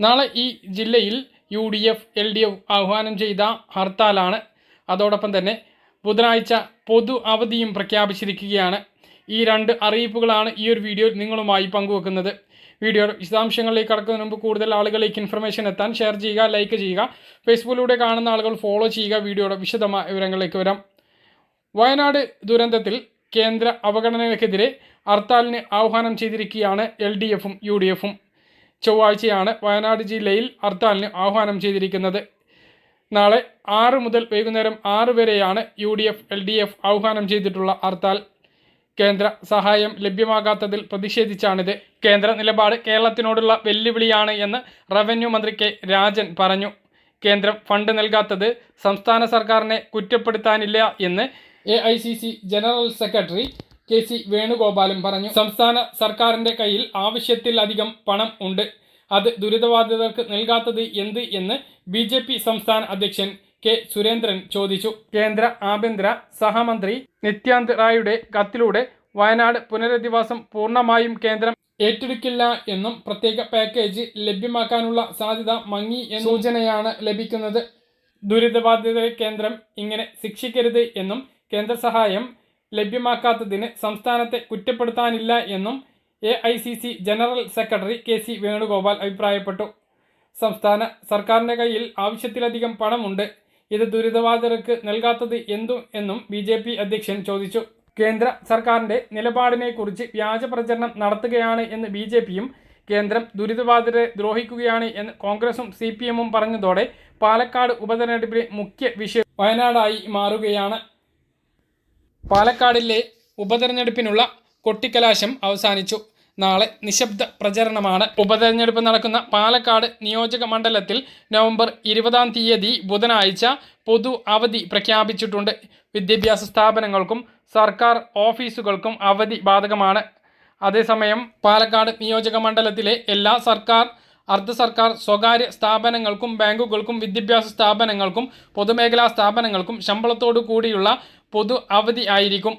നാളെ ഈ ജില്ലയിൽ U D F L D F ആഹ്വാനം ചെയ്ത ഹർത്താലാണ്. അതോടൊപ്പം തന്നെ ബുധനാഴ്ച പൊതു അവധിയും പ്രഖ്യാപിച്ചിരിക്കുകയാണ്. ഈ രണ്ട് അറിയിപ്പുകളാണ് ഈ ഒരു വീഡിയോയിൽ നിങ്ങളുമായി പങ്കുവെക്കുന്നത്. വീഡിയോ വിശദാംശങ്ങളിലേക്ക് കടക്കുന്നതിന് മുമ്പ് കൂടുതൽ ആളുകളിലേക്ക് ഇൻഫർമേഷൻ എത്താൻ ഷെയർ ചെയ്യുക ലൈക്ക് ചെയ്യുക. ഫേസ്ബുക്കിലൂടെ കാണുന്ന ആളുകൾ ഫോളോ ചെയ്യുക. വീഡിയോയുടെ വിശദമായ വിവരങ്ങളിലേക്ക് വരാം. വയനാട് ദുരന്തത്തിൽ കേന്ദ്ര അവഗണനയ്ക്കെതിരെ ഹർത്താലിന് ആഹ്വാനം ചെയ്തിരിക്കുകയാണ് എൽ ഡി എഫും യു ഡി എഫും ചൊവ്വാഴ്ചയാണ് വയനാട് ജില്ലയിൽ ഹർത്താലിന് ആഹ്വാനം ചെയ്തിരിക്കുന്നത്. നാളെ ആറ് മുതൽ വൈകുന്നേരം ആറ് വരെയാണ് U D F L D F ആഹ്വാനം ചെയ്തിട്ടുള്ള ഹർത്താൽ. കേന്ദ്ര സഹായം ലഭ്യമാകാത്തതിൽ പ്രതിഷേധിച്ചാണിത്. കേന്ദ്ര നിലപാട് കേരളത്തിനോടുള്ള വെല്ലുവിളിയാണ് എന്ന് റവന്യൂ മന്ത്രി കെ രാജൻ പറഞ്ഞു. കേന്ദ്രം ഫണ്ട് നൽകാത്തത് സംസ്ഥാന സർക്കാരിനെ കുറ്റപ്പെടുത്താനില്ല എന്ന് A general secretary K C വേണുഗോപാലും പറഞ്ഞു സംസ്ഥാന സർക്കാരിന്റെ കയ്യിൽ ആവശ്യത്തിലധികം പണം ഉണ്ട്. അത് ദുരിതബാധിതർക്ക് നൽകാത്തത് എന്ത് എന്ന് ബി ജെ പി സംസ്ഥാന അധ്യക്ഷൻ കെ സുരേന്ദ്രൻ ചോദിച്ചു. കേന്ദ്ര ആഭ്യന്തര സഹമന്ത്രി നിത്യാന്ത് റായുടെ കത്തിലൂടെ വയനാട് പുനരധിവാസം പൂർണമായും കേന്ദ്രം ഏറ്റെടുക്കില്ല എന്നും പ്രത്യേക പാക്കേജ് ലഭ്യമാക്കാനുള്ള സാധ്യത മങ്ങി എന്ന സൂചനയാണ് ലഭിക്കുന്നത്. ദുരിതബാധിതരെ കേന്ദ്രം ഇങ്ങനെ ശിക്ഷിക്കരുത് എന്നും കേന്ദ്ര സഹായം ലഭ്യമാക്കാത്തതിന് സംസ്ഥാനത്തെ കുറ്റപ്പെടുത്താനില്ല എന്നും A I C C general secretary K C Venugopal അഭിപ്രായപ്പെട്ടു. സംസ്ഥാന സർക്കാരിന്റെ കയ്യിൽ ആവശ്യത്തിലധികം പണമുണ്ട്. ഇത് ദുരിതബാധിതർക്ക് നൽകാത്തത് എന്തു എന്നും ബി ജെ പി അധ്യക്ഷൻ ചോദിച്ചു. കേന്ദ്ര സർക്കാരിന്റെ നിലപാടിനെക്കുറിച്ച് വ്യാജ പ്രചരണം നടത്തുകയാണ് എന്ന് ബി ജെ പിയും കേന്ദ്രം ദുരിതബാധിതരെ ദ്രോഹിക്കുകയാണ് എന്ന് കോൺഗ്രസും സി പി എമ്മും പറഞ്ഞതോടെ പാലക്കാട് ഉപതെരഞ്ഞെടുപ്പിലെ മുഖ്യ വിഷയം വയനാടായി മാറുകയാണ്. പാലക്കാടിലെ ഉപതെരഞ്ഞെടുപ്പിനുള്ള കൊട്ടിക്കലാശം അവസാനിച്ചു. നാളെ നിശബ്ദ പ്രചരണമാണ്. ഉപതെരഞ്ഞെടുപ്പ് നടക്കുന്ന പാലക്കാട് നിയോജക മണ്ഡലത്തിൽ നവംബർ ഇരുപതാം തീയതി ബുധനാഴ്ച പൊതു അവധി പ്രഖ്യാപിച്ചിട്ടുണ്ട്. വിദ്യാഭ്യാസ സ്ഥാപനങ്ങൾക്കും സർക്കാർ ഓഫീസുകൾക്കും അവധി ബാധകമാണ്. അതേസമയം പാലക്കാട് നിയോജക മണ്ഡലത്തിലെ എല്ലാ സർക്കാർ അർദ്ധ സർക്കാർ സ്വകാര്യ സ്ഥാപനങ്ങൾക്കും ബാങ്കുകൾക്കും വിദ്യാഭ്യാസ സ്ഥാപനങ്ങൾക്കും പൊതുമേഖലാ സ്ഥാപനങ്ങൾക്കും ശമ്പളത്തോടു കൂടിയുള്ള പൊതു അവധി ആയിരിക്കും.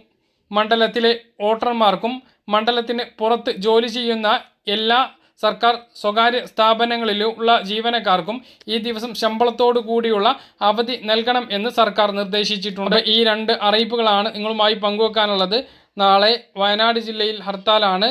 മണ്ഡലത്തിലെ വോട്ടർമാർക്കും മണ്ഡലത്തിന് പുറത്ത് ജോലി ചെയ്യുന്ന എല്ലാ സർക്കാർ സ്വകാര്യ സ്ഥാപനങ്ങളിലുള്ള ജീവനക്കാർക്കും ഈ ദിവസം ശമ്പളത്തോടു കൂടിയുള്ള അവധി നൽകണം എന്ന് സർക്കാർ നിർദ്ദേശിച്ചിട്ടുണ്ട്. ഈ രണ്ട് അറിയിപ്പുകളാണ് നിങ്ങളുമായി പങ്കുവെക്കാനുള്ളത്. നാളെ വയനാട് ജില്ലയിൽ ഹർത്താലാണ്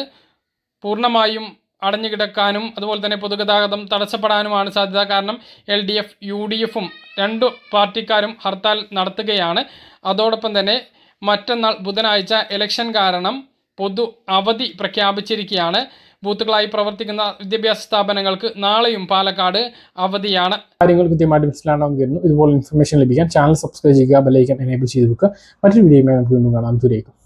പൂർണമായും അടഞ്ഞു കിടക്കാനും അതുപോലെ തന്നെ പൊതുഗതാഗതം തടസ്സപ്പെടാനുമാണ് സാധ്യത. കാരണം L D F U D എഫും രണ്ടു പാർട്ടിക്കാരും ഹർത്താൽ നടത്തുകയാണ്. അതോടൊപ്പം തന്നെ മറ്റന്നാൾ ബുധനാഴ്ച ഇലക്ഷൻ കാരണം പൊതു അവധി പ്രഖ്യാപിച്ചിരിക്കുകയാണ്. ബൂത്തുകളായി പ്രവർത്തിക്കുന്ന വിദ്യാഭ്യാസ സ്ഥാപനങ്ങൾക്ക് നാളെയും പാലക്കാട് അവധിയാണ്. കാര്യങ്ങൾ കൃത്യമായിട്ട് മനസ്സിലാണെങ്കിൽ ഇതുപോലെ ഇൻഫർമേഷൻ ലഭിക്കാൻ ചാനൽ സബ്സ്ക്രൈബ് ചെയ്യുക ബെലൈക്കൻ എനേബിൾ ചെയ്ത് വെക്കുക. മറ്റൊരു വീഡിയോയുമായി നമുക്ക് വീണ്ടും കാണാം. ദൂരേക്കും